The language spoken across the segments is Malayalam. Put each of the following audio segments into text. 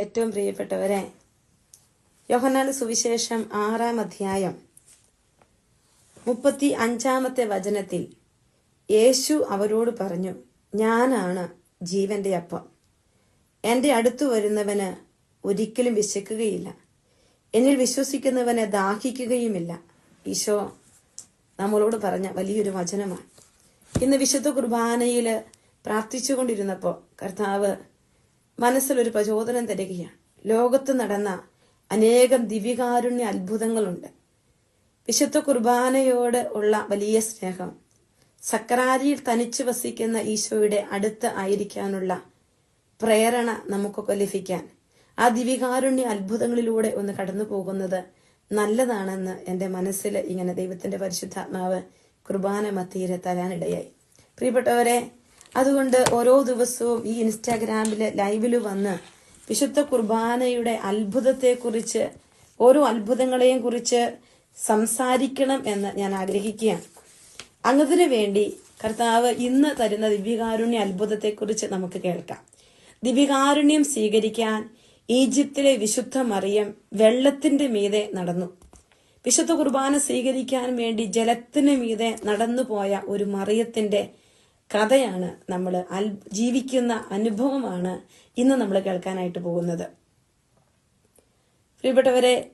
ഏറ്റവും പ്രിയപ്പെട്ടവരെ യോഹന്നാൻ സുവിശേഷം ആറാം അധ്യായം. മുപ്പത്തി അഞ്ചാമത്തെ വചനത്തിൽ യേശു അവരോട് പറഞ്ഞു ഞാനാണ് ജീവന്റെ അപ്പം. എന്റെ അടുത്തു വരുന്നവന് ഒരിക്കലും വിശക്കുകയില്ല. എന്നിൽ വിശ്വസിക്കുന്നവനെ ദാഹിക്കുകയുമില്ല. ഈശോ നമ്മളോട് പറഞ്ഞ വലിയൊരു വചനമാണ്. ഇന്ന് വിശുദ്ധ കുർബാനയിൽ പ്രാർത്ഥിച്ചുകൊണ്ടിരുന്നപ്പോൾ കർത്താവ് മനസ്സിലൊരു പ്രചോദനം തരികയാണ്. ലോകത്ത് നടന്ന അനേകം ദിവികാരുണ്യ അത്ഭുതങ്ങളുണ്ട്. വിശുദ്ധ കുർബാനയോട് ഉള്ള വലിയ സ്നേഹം സക്രാരിയിൽ തനിച്ചു വസിക്കുന്ന ഈശോയുടെ അടുത്ത് ആയിരിക്കാനുള്ള പ്രേരണ നമുക്കൊക്കെ ലഭിക്കാൻ ആ ദിവികാരുണ്യ അത്ഭുതങ്ങളിലൂടെ ഒന്ന് കടന്നു പോകുന്നത് നല്ലതാണെന്ന് എന്റെ മനസ്സിൽ ഇങ്ങനെ ദൈവത്തിന്റെ പരിശുദ്ധാത്മാവ് കുർബാന മത്തിയിൽ തരാനിടയായി പ്രിയപ്പെട്ടവരെ അതുകൊണ്ട് ഓരോ ദിവസവും ഈ ഇൻസ്റ്റാഗ്രാമിൽ ലൈവിൽ വന്ന് വിശുദ്ധ കുർബാനയുടെ അത്ഭുതത്തെക്കുറിച്ച് ഓരോ അത്ഭുതങ്ങളെയും കുറിച്ച് സംസാരിക്കണം എന്ന് ഞാൻ ആഗ്രഹിക്കുകയാണ്. അങ്ങതിനു വേണ്ടി കർത്താവ് ഇന്ന് തരുന്ന ദിവ്യകാരുണ്യ അത്ഭുതത്തെക്കുറിച്ച് നമുക്ക് കേൾക്കാം. ദിവ്യകാരുണ്യം സ്വീകരിക്കാൻ ഈജിപ്തിലെ വിശുദ്ധ മറിയം വെള്ളത്തിന്റെ മീതെ നടന്നു. വിശുദ്ധ കുർബാന സ്വീകരിക്കാൻ വേണ്ടി ജലത്തിന് മീതെ നടന്നുപോയ ഒരു മറിയത്തിന്റെ കഥയാണ് നമ്മൾ ജീവിക്കുന്ന അനുഭവമാണ് ഇന്ന് നമ്മൾ കേൾക്കാനായിട്ട് പോകുന്നത്. പ്രിയപ്പെട്ടവരെ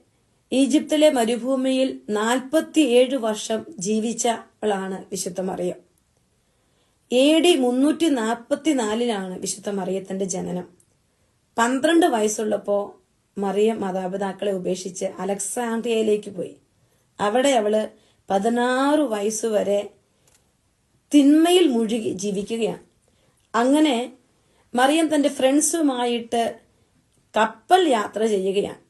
ഈജിപ്തിലെ മരുഭൂമിയിൽ നാൽപ്പത്തിയേഴ് വർഷം ജീവിച്ചവളാണ് വിശുദ്ധ മറിയം എ ഡി മുന്നൂറ്റി നാൽപ്പത്തിനാലിലാണ് വിശുദ്ധ മറിയത്തിന്റെ ജനനം. പന്ത്രണ്ട് വയസ്സുള്ളപ്പോ മറിയം മാതാപിതാക്കളെ ഉപേക്ഷിച്ച് അലക്സാണ്ട്രിയയിലേക്ക് പോയി. അവിടെ അവൾ പതിനാറ് വയസ്സുവരെ തിന്മയിൽ മുഴുകി ജീവിക്കുകയാണ്. അങ്ങനെ മറിയം തന്റെ ഫ്രണ്ട്സുമായിട്ട് കപ്പൽ യാത്ര ചെയ്യുകയാണ്.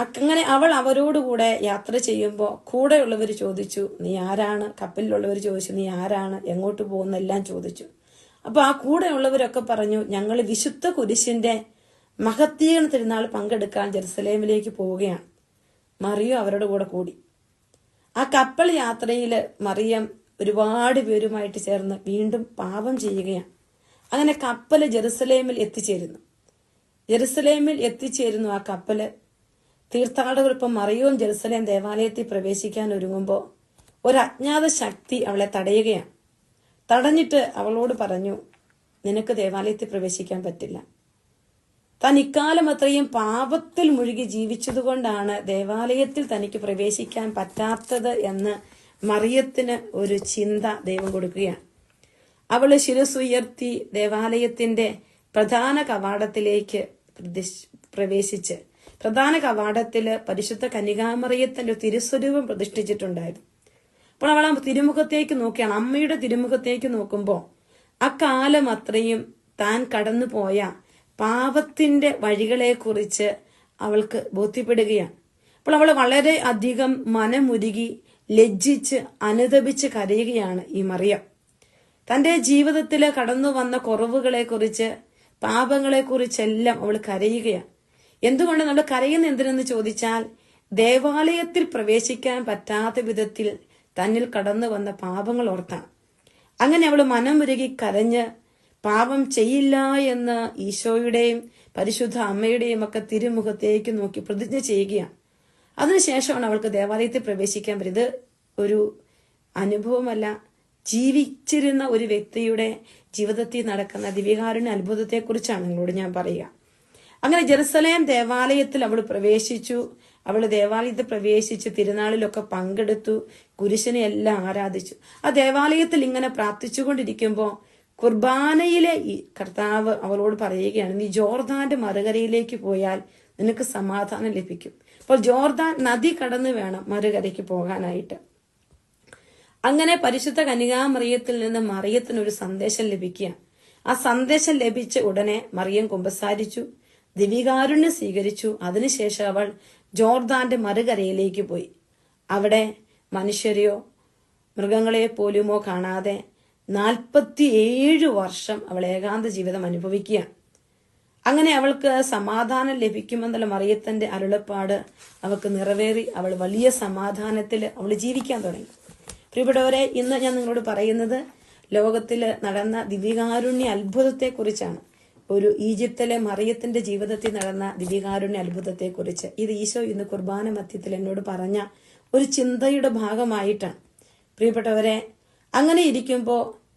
അങ്ങനെ അവൾ അവരോടുകൂടെ യാത്ര ചെയ്യുമ്പോൾ കൂടെയുള്ളവർ ചോദിച്ചു നീ ആരാണ്? കപ്പലിലുള്ളവർ ചോദിച്ചു നീ ആരാണ്? എങ്ങോട്ട് പോകുന്നെല്ലാം ചോദിച്ചു. അപ്പോൾ ആ കൂടെയുള്ളവരൊക്കെ പറഞ്ഞു ഞങ്ങൾ വിശുദ്ധ കുരിശിന്റെ മഹത്തീകരണ തിരുനാൾ പങ്കെടുക്കാൻ ജെറുസലേമിലേക്ക് പോവുകയാണ്. മറിയം അവരുടെ കൂടെ കൂടി. ആ കപ്പൽ യാത്രയിൽ മറിയം ഒരുപാട് പേരുമായിട്ട് ചേർന്ന് വീണ്ടും പാപം ചെയ്യുകയാണ്. അങ്ങനെ കപ്പൽ ജെറുസലേമിൽ എത്തിച്ചേരുന്നു. ജെറുസലേമിൽ എത്തിച്ചേരുന്നു ആ കപ്പൽ. തീർത്ഥാടകർപ്പം മറിയവും ജെറുസലേം ദേവാലയത്തിൽ പ്രവേശിക്കാൻ ഒരുങ്ങുമ്പോൾ ഒരു അജ്ഞാത ശക്തി അവളെ തടയുകയാണ്. തടഞ്ഞിട്ട് അവളോട് പറഞ്ഞു നിനക്ക് ദേവാലയത്തിൽ പ്രവേശിക്കാൻ പറ്റില്ല. താൻ ഇക്കാലം അത്രയും പാപത്തിൽ മുഴുകി ജീവിച്ചതുകൊണ്ടാണ് ദേവാലയത്തിൽ തനിക്ക് പ്രവേശിക്കാൻ പറ്റാത്തത് എന്ന് മറിയത്തിന് ഒരു ചിന്ത ദൈവം കൊടുക്കുകയാണ്. അവൾ ശിരസുയർത്തി ദേവാലയത്തിന്റെ പ്രധാന കവാടത്തിലേക്ക് പ്രവേശിച്ച് പ്രധാന കവാടത്തിൽ പരിശുദ്ധ കന്യകാമറിയത്തിന്റെ തിരുസ്വരൂപം പ്രതിഷ്ഠിച്ചിട്ടുണ്ടായിരുന്നു. അപ്പോൾ അവൾ ആ തിരുമുഖത്തേക്ക് നോക്കിയാണ്. അമ്മയുടെ തിരുമുഖത്തേക്ക് നോക്കുമ്പോൾ അക്കാലം അത്രയും താൻ കടന്നു പോയ പാപത്തിന്റെ വഴികളെക്കുറിച്ച് അവൾക്ക് ബോധ്യപ്പെടുകയാണ്. അപ്പോൾ അവൾ വളരെ അധികം മനമുരുകി ലജ്ജിച്ച് അനുതപിച്ച് കരയുകയാണ് ഈ മറിയം. തന്റെ ജീവിതത്തിൽ കടന്നു വന്ന കുറവുകളെ കുറിച്ച് കുറവുകളെക്കുറിച്ച് പാപങ്ങളെക്കുറിച്ചെല്ലാം അവൾ കരയുകയാണ്. എന്തുകൊണ്ട് നമ്മൾ കരയുന്ന എന്തിനെന്ന് ചോദിച്ചാൽ ദേവാലയത്തിൽ പ്രവേശിക്കാൻ പറ്റാത്ത വിധത്തിൽ തന്നിൽ കടന്നു വന്ന പാപങ്ങൾ ഓർത്താണ്. അങ്ങനെ അവൾ മനം ഒരുകി കരഞ്ഞ് പാപം ചെയ്യില്ല എന്ന് ഈശോയുടെയും പരിശുദ്ധ അമ്മയുടെയും ഒക്കെ തിരുമുഖത്തേക്ക് നോക്കി പ്രതിജ്ഞ ചെയ്യുകയാണ്. അതിനുശേഷമാണ് അവൾക്ക് ദേവാലയത്തിൽ പ്രവേശിക്കാൻ പറ്റിയത്. ഒരു അനുഭവമല്ല. ജീവിച്ചിരുന്ന ഒരു വ്യക്തിയുടെ ജീവിതത്തിൽ നടക്കുന്ന ദിവ്യകാരുണ്യ അത്ഭുതത്തെക്കുറിച്ചാണ് നിങ്ങളോട് ഞാൻ പറയുക. അങ്ങനെ ജെറുസലേം ദേവാലയത്തിൽ അവൾ പ്രവേശിച്ചു. അവൾ ദേവാലയത്തിൽ പ്രവേശിച്ച് തിരുനാളിലൊക്കെ പങ്കെടുത്തു. കുരിശനെ എല്ലാം ആരാധിച്ചു. ആ ദേവാലയത്തിൽ ഇങ്ങനെ പ്രാർത്ഥിച്ചുകൊണ്ടിരിക്കുമ്പോൾ കുർബാനയിലെ ഈ കർത്താവ് അവളോട് പറയുകയാണ് നീ ജോർദാന്റെ മറുകരയിലേക്ക് പോയാൽ നിനക്ക് സമാധാനം ലഭിക്കും. അപ്പോൾ ജോർദാൻ നദി കടന്ന് വേണം മറുകരയ്ക്ക് പോകാനായിട്ട്. അങ്ങനെ പരിശുദ്ധ കനികാമറിയത്തിൽ നിന്ന് മറിയത്തിന് ഒരു സന്ദേശം ലഭിക്കുക. ആ സന്ദേശം ലഭിച്ച ഉടനെ മറിയം കുമ്പസാരിച്ചു. ദിവികാരുണ്യം സ്വീകരിച്ചു. അതിനുശേഷം അവൾ ജോർദാന്റെ മറുകരയിലേക്ക് പോയി. അവിടെ മനുഷ്യരെയോ മൃഗങ്ങളെ പോലുമോ കാണാതെ നാൽപ്പത്തിയേഴ് വർഷം അവൾ ഏകാന്ത ജീവിതം അനുഭവിക്കുകയാണ്. അങ്ങനെ അവൾക്ക് സമാധാനം ലഭിക്കുമെന്നുള്ള മറിയത്തിന്റെ അരുളപ്പാട്. അവൾക്ക് നിറവേറി അവൾ വലിയ സമാധാനത്തിൽ അവൾ ജീവിക്കാൻ തുടങ്ങി. പ്രിയപ്പെട്ടവരെ ഇന്ന് ഞാൻ നിങ്ങളോട് പറയുന്നത് ലോകത്തിൽ നടന്ന ദിവ്യകാരുണ്യ അത്ഭുതത്തെക്കുറിച്ചാണ്. ഒരു ഈജിപ്തിലെ മറിയത്തിന്റെ ജീവിതത്തിൽ നടന്ന ദിവ്യകാരുണ്യ അത്ഭുതത്തെക്കുറിച്ച്. ഇത് ഈശോ ഇന്ന് കുർബാന മധ്യത്തിൽ എന്നോട് പറഞ്ഞ ഒരു ചിന്തയുടെ ഭാഗമായിട്ടാണ്. പ്രിയപ്പെട്ടവരെ അങ്ങനെ ഇരിക്കുമ്പോൾ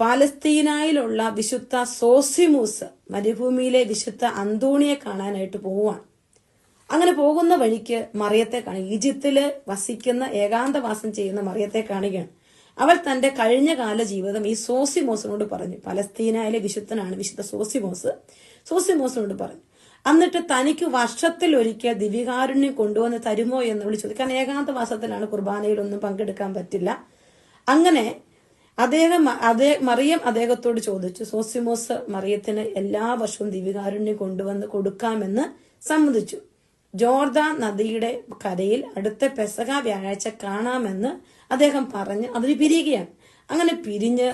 പാലസ്തീനായിലുള്ള വിശുദ്ധ സോസിമൂസ് മരുഭൂമിയിലെ വിശുദ്ധ അന്തോണിയെ കാണാനായിട്ട് പോവുകയാണ്. അങ്ങനെ പോകുന്ന വഴിക്ക് മറിയത്തെ കാണുക. ഈജിപ്തിൽ വസിക്കുന്ന ഏകാന്തവാസം ചെയ്യുന്ന മറിയത്തെ കാണുകയാണ്. അവൾ തന്റെ കഴിഞ്ഞ കാല ജീവിതം ഈ സോസിമോസിനോട് പറഞ്ഞു. പലസ്തീനയിലെ വിശുദ്ധനാണ് വിശുദ്ധ സോസിമോസ്. സോസിമോസിനോട് പറഞ്ഞു. എന്നിട്ട് തനിക്ക് വർഷത്തിൽ ഒരിക്കൽ ദിവ്യകാരുണ്യം കൊണ്ടുവന്ന് തരുമോ എന്ന് വിളിച്ചു. കാരണം ഏകാന്തവാസത്തിലാണ് കുർബാനയിലൊന്നും പങ്കെടുക്കാൻ പറ്റില്ല. അങ്ങനെ അദ്ദേഹം അതേ മറിയം അദ്ദേഹത്തോട് ചോദിച്ചു സോസിമോസ് മറിയത്തിന് എല്ലാ വർഷവും ദിവ്യകാരുണ്യം കൊണ്ടുവന്ന് കൊടുക്കാമെന്ന് സമ്മതിച്ചു. ജോർദാൻ നദിയുടെ കരയിൽ അടുത്ത പെസക വ്യാഴാഴ്ച കാണാമെന്ന് അദ്ദേഹം പറഞ്ഞ് അതിന് പിരിയുകയാണ്. അങ്ങനെ പിരിഞ്ഞ്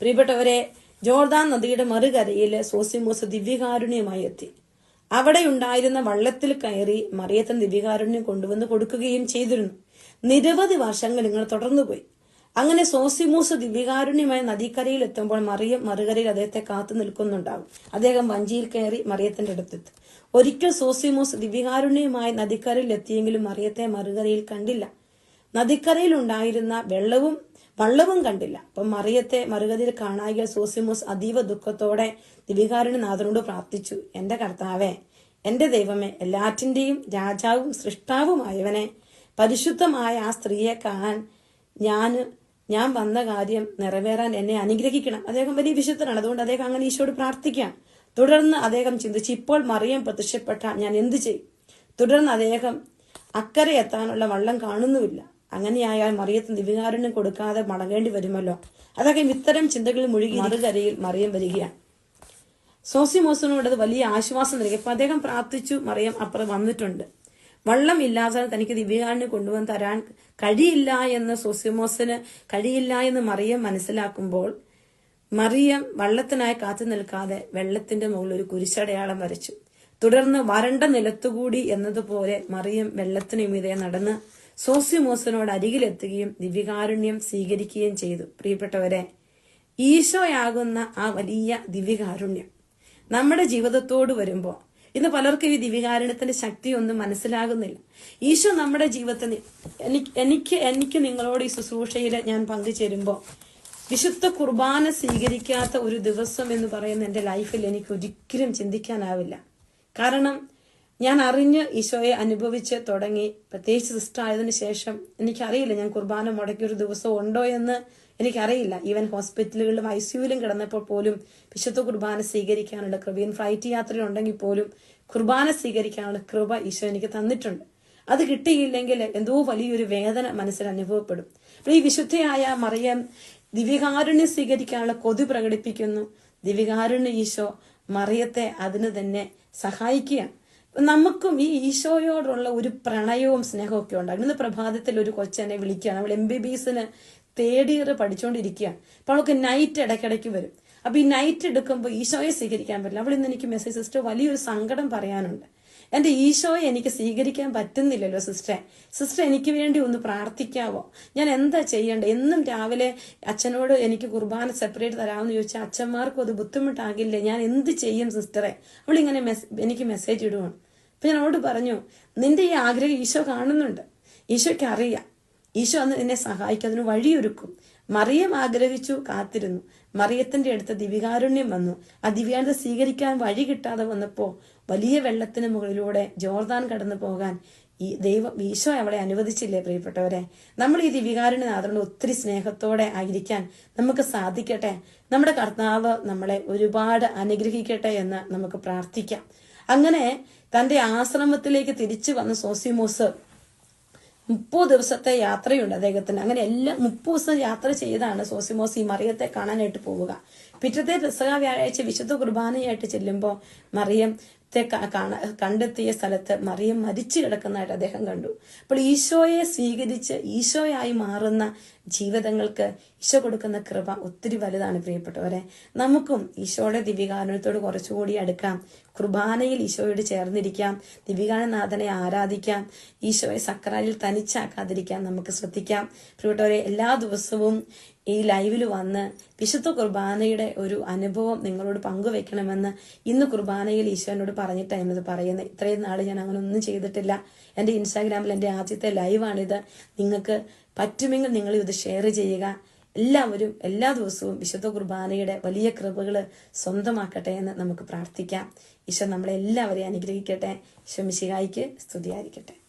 പ്രിയപ്പെട്ടവരെ ജോർദാൻ നദിയുടെ മറുകരയിൽ സോസിമോസ് ദിവ്യകാരുണ്യമായി എത്തി. അവിടെ ഉണ്ടായിരുന്ന വള്ളത്തിൽ കയറി മറിയത്തൻ ദിവ്യകാരുണ്യം കൊണ്ടുവന്ന് കൊടുക്കുകയും ചെയ്തിരുന്നു. നിരവധി വർഷങ്ങൾ ഇങ്ങനെ തുടർന്നുപോയി. അങ്ങനെ സോസിമൂസ് ദിവ്യകാരുണ്യമായ നദിക്കരയിൽ എത്തുമ്പോൾ മറിയം മറുകരയിൽ അദ്ദേഹത്തെ കാത്തു നിൽക്കുന്നുണ്ടാവും അദ്ദേഹം വഞ്ചിയിൽ കയറി മറിയത്തിന്റെ അടുത്തെത്തും. ഒരിക്കൽ സോസിമൂസ് ദിവ്യകാരുണ്യമായ നദിക്കരയിൽ എത്തിയെങ്കിലും മറിയത്തെ മറുകരയിൽ കണ്ടില്ല. നദിക്കരയിൽ ഉണ്ടായിരുന്ന വെള്ളവും വള്ളവും കണ്ടില്ല. അപ്പം മറിയത്തെ മറുകരയിൽ കാണാകിയ സോസിമോസ് അതീവ ദുഃഖത്തോടെ ദിവ്യകാരുണ്യനാഥനോട് പ്രാർത്ഥിച്ചു. എന്റെ കർത്താവേ എന്റെ ദൈവമേ എല്ലാറ്റിന്റെയും രാജാവും സൃഷ്ടാവുമായവനെ പരിശുദ്ധമായ ആ സ്ത്രീയെ കാണാൻ ഞാൻ ഞാൻ വന്ന കാര്യം നിറവേറാൻ എന്നെ അനുഗ്രഹിക്കണം. അദ്ദേഹം വലിയ വിശുദ്ധനാണ്. അതുകൊണ്ട് അദ്ദേഹം അങ്ങനെ ഈശോട് പ്രാർത്ഥിക്കാം തുടർന്ന് അദ്ദേഹം ചിന്തിച്ച് ഇപ്പോൾ മറിയം പ്രത്യക്ഷപ്പെട്ട ഞാൻ എന്തു ചെയ്യും? തുടർന്ന് അദ്ദേഹം അക്കരെ എത്താനുള്ള വള്ളം കാണുന്നുമില്ല. അങ്ങനെയായാൽ മറിയത്തിന് ദിവ്യകാരുണ്യം കൊടുക്കാതെ മടങ്ങേണ്ടി വരുമല്ലോ. അതൊക്കെ ഇത്തരം ചിന്തകളിൽ മുഴുകി മറുകരയിൽ മറിയം വരികയാണ്. സോസിമോസിനോട് അത് വലിയ ആശ്വാസം നൽകി. അപ്പൊ അദ്ദേഹം പ്രാർത്ഥിച്ചു മറിയം അപ്പുറം വന്നിട്ടുണ്ട്. വള്ളം ഇല്ലാതെ തനിക്ക് ദിവ്യകാലിനെ കൊണ്ടുവന്ന് തരാൻ കഴിയില്ല എന്ന് സോസിമോസിന് കഴിയില്ല എന്ന് മറിയം മനസ്സിലാക്കുമ്പോൾ മറിയം വള്ളത്തിനായി കാത്തു നിൽക്കാതെ വെള്ളത്തിന്റെ മുകളിൽ ഒരു കുരിശടയാളം വരച്ചു. തുടർന്ന് വരണ്ട നിലത്തുകൂടി എന്നതുപോലെ മറിയം വെള്ളത്തിനു മീതെ നടന്ന് സോസിമോസിനോട് അരികിലെത്തുകയും ദിവ്യകാരുണ്യം സ്വീകരിക്കുകയും ചെയ്തു. പ്രിയപ്പെട്ടവരെ ഈശോയാകുന്ന ആ വലിയ ദിവ്യകാരുണ്യം നമ്മുടെ ജീവിതത്തോട് വരുമ്പോൾ ഇന്ന് പലർക്കും ഈ ദിവികാരണത്തിന്റെ ശക്തി ഒന്നും മനസ്സിലാകുന്നില്ല. ഈശോ നമ്മുടെ ജീവിതത്തിൽ എനിക്ക് എനിക്ക് എനിക്ക് നിങ്ങളോട് ഈ ശുശ്രൂഷയിൽ ഞാൻ പങ്കുചേരുമ്പോൾ വിശുദ്ധ കുർബാന സ്വീകരിക്കാത്ത ഒരു ദിവസം എന്ന് പറയുന്ന എന്റെ ലൈഫിൽ എനിക്ക് ഒരിക്കലും ചിന്തിക്കാനാവില്ല. കാരണം ഞാൻ അറിഞ്ഞ് ഈശോയെ അനുഭവിച്ച് തുടങ്ങി. പ്രത്യേകിച്ച് സിസ്റ്റർ ആയതിനു ശേഷം എനിക്കറിയില്ല ഞാൻ കുർബാന മുടക്കിയ ഒരു ദിവസം ഉണ്ടോ എന്ന് എനിക്കറിയില്ല. ഈവൻ ഹോസ്പിറ്റലുകളിലും ഐ സിയുവിലും കിടന്നപ്പോൾ പോലും വിശുദ്ധ കുർബാന സ്വീകരിക്കാനുള്ള കൃപയും ഫ്ലൈറ്റ് യാത്രയുണ്ടെങ്കിൽ പോലും കുർബാന സ്വീകരിക്കാനുള്ള കൃപ ഈശോ എനിക്ക് തന്നിട്ടുണ്ട്. അത് കിട്ടിയില്ലെങ്കിൽ എന്തോ വലിയൊരു വേദന മനസ്സിൽ അനുഭവപ്പെടും. അപ്പോൾ ഈ വിശുദ്ധയായ മറിയം ദിവ്യകാരുണ്യം സ്വീകരിക്കാനുള്ള കൊതി പ്രകടിപ്പിക്കുന്നു. ദിവ്യകാരുണ്യ ഈശോ മറിയത്തെ അതിന് തന്നെ സഹായിക്കുകയാണ്. നമുക്കും ഈ ഈശോയോടുള്ള ഒരു പ്രണയവും സ്നേഹവും ഒക്കെ ഉണ്ടാകും. ഇന്ന് പ്രഭാതത്തിൽ ഒരു കൊച്ചനെ വിളിക്കുകയാണ്. അവൾ എം ബി ബി എസിന് തേർഡ് ഇയർ പഠിച്ചുകൊണ്ടിരിക്കുകയാണ് അപ്പോൾ അവൾക്ക് നൈറ്റ് ഇടയ്ക്കിടയ്ക്ക് വരും. അപ്പൊ ഈ നൈറ്റ് എടുക്കുമ്പോൾ ഈശോയെ സ്വീകരിക്കാൻ പറ്റില്ല. അവൾ ഇന്ന് എനിക്ക് മെസ്സേജ് സിസ്റ്റർ വലിയൊരു സങ്കടം പറയാനുണ്ട്. എന്റെ ഈശോയെ എനിക്ക് സ്വീകരിക്കാൻ പറ്റുന്നില്ലല്ലോ സിസ്റ്ററെ സിസ്റ്റർ എനിക്ക് വേണ്ടി ഒന്ന് പ്രാർത്ഥിക്കാവോ? ഞാൻ എന്താ ചെയ്യേണ്ടത്? എന്നും രാവിലെ അച്ഛനോട് എനിക്ക് കുർബാന സെപ്പറേറ്റ് തരാമെന്ന് ചോദിച്ചാൽ അച്ഛന്മാർക്കും അത് ബുദ്ധിമുട്ടാകില്ലേ? ഞാൻ എന്ത് ചെയ്യും സിസ്റ്ററെ അവളിങ്ങനെ മെസ് എനിക്ക് മെസ്സേജ് ഇടുവാണ്. അപ്പൊ ഞാൻ അവളോട് പറഞ്ഞു നിന്റെ ഈ ആഗ്രഹം ഈശോ കാണുന്നുണ്ട്. ഈശോയ്ക്ക് അറിയാം. ഈശോ അന്ന് എന്നെ സഹായിക്കും. അതിന് വഴിയൊരുക്കും. മറിയം ആഗ്രഹിച്ചു കാത്തിരുന്നു. മറിയത്തിന്റെ അടുത്ത് ദിവ്യകാരുണ്യം വന്നു. ആ ദിവ്യാനത സ്വീകരിക്കാൻ വഴി കിട്ടാതെ വന്നപ്പോ വലിയ വെള്ളത്തിന് മുകളിലൂടെ ജോർദാൻ കടന്നു പോകാൻ ഈ ദൈവം ഈശോ അവളെ അനുവദിച്ചില്ലേ പ്രിയപ്പെട്ടവരെ? നമ്മൾ ഈ ദിവ്യകാരുണ്യനാഥനോട് ഒത്തിരി സ്നേഹത്തോടെ ആയിരിക്കാൻ നമുക്ക് സാധിക്കട്ടെ. നമ്മുടെ കർത്താവ് നമ്മളെ ഒരുപാട് അനുഗ്രഹിക്കട്ടെ എന്ന് നമുക്ക് പ്രാർത്ഥിക്കാം. അങ്ങനെ തന്റെ ആശ്രമത്തിലേക്ക് തിരിച്ചു വന്ന സോസിമോസ് മുപ്പത് ദിവസത്തെ യാത്രയുണ്ട് അദ്ദേഹത്തിന്. അങ്ങനെ എല്ലാ മുപ്പത് ദിവസം യാത്ര ചെയ്താണ് സോസിമോസ്. മറിയത്തെ കാണാനായിട്ട് പോവുക. പിറ്റത്തെ പെസക വ്യാഴാഴ്ച വിശുദ്ധ കുർബാനയായിട്ട് ചെല്ലുമ്പോൾ മറിയം കണ്ടെത്തിയ സ്ഥലത്ത് മറിയം മരിച്ചു കിടക്കുന്നതായിട്ട് അദ്ദേഹം കണ്ടു. അപ്പോൾ ഈശോയെ സ്വീകരിച്ച് ഈശോയായി മാറുന്ന ജീവിതങ്ങൾക്ക് ഈശോ കൊടുക്കുന്ന കൃപ ഒത്തിരി വലുതാണ് പ്രിയപ്പെട്ടവരെ. നമുക്കും ഈശോയുടെ ദിവ്യകാരണത്തോട് കുറച്ചുകൂടി അടുക്കാം. കുർബാനയിൽ ഈശോയോട് ചേർന്നിരിക്കാം. ദിവ്യകാനനാഥനെ ആരാധിക്കാം. ഈശോയെ സക്രാലിൽ തനിച്ചാക്കാതിരിക്കാൻ നമുക്ക് ശ്രദ്ധിക്കാം. പ്രിയപ്പെട്ടവരെ എല്ലാ ദിവസവും ഈ ലൈവിൽ വന്ന് വിശുദ്ധ കുർബാനയുടെ ഒരു അനുഭവം നിങ്ങളോട് പങ്കുവെക്കണമെന്ന് ഇന്ന് കുർബാനയിൽ ഈശോനോട് പറഞ്ഞിട്ടാണ് ഞാനത് പറയുന്നത്. ഇത്രയും നാൾ ഞാൻ അങ്ങനെ ഒന്നും ചെയ്തിട്ടില്ല. എന്റെ ഇൻസ്റ്റാഗ്രാമിൽ എന്റെ ആദ്യത്തെ ലൈവാണിത്. നിങ്ങൾക്ക് പറ്റുമെങ്കിൽ നിങ്ങൾ ഇത് ഷെയർ ചെയ്യുക. എല്ലാവരും എല്ലാ ദിവസവും വിശുദ്ധ കുർബാനയുടെ വലിയ കൃപകൾ സ്വന്തമാക്കട്ടെ എന്ന് നമുക്ക് പ്രാർത്ഥിക്കാം. ഈശോ നമ്മളെ എല്ലാവരെയും അനുഗ്രഹിക്കട്ടെ. ഈശോ മിശിഹായിക്ക് സ്തുതിയായിരിക്കട്ടെ.